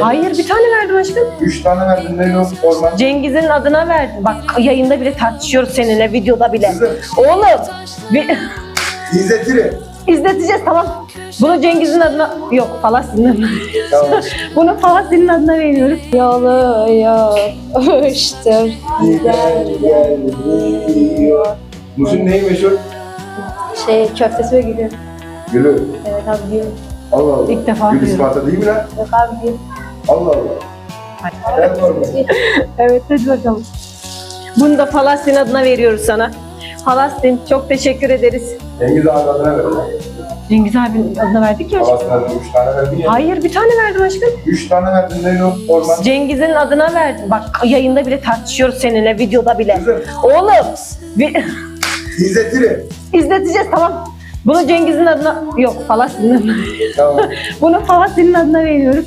Hayır bir tane verdim aşkım. Üç tane verdin Leylo orman. Cengiz'in adına verdim. Bak yayında bile tartışıyoruz seninle videoda bile. Kızım Oğlum bir- izletirim. izleteceğiz tamam. Bunu Cengiz'in adına yok Falastin'in adına. Tamam. Bunu Falastin'in adına veriyoruz. Yolu yapıştır. Gider gelmiyor. Musun neyi meşhur? Şey köftesi ve gülü. Gülü. Evet abi gül. Allah Allah. İlk defa Gül duyuyorum. Isparta değil mi lan? Yok abi gül. Allah Allah. Gel orman. Evet hadi bakalım. Bunu da Falastin adına veriyoruz sana. Falastin çok teşekkür ederiz. Cengiz abi adına ver. lan. Cengiz abinin adına verdik ya. aşkım. Babasına üç tane verdin ya. Hayır bir tane verdim aşkım. Üç tane verdin Leylo orman. Cengiz'in adına verdim. Bak yayında bile tartışıyoruz seninle videoda bile. Kızım Oğlum bir- izletirim. izleteceğiz tamam. Bunu Cengiz'in adına yok Falastin'in adına. Tamam. Bunu Falastin'in adına veriyoruz.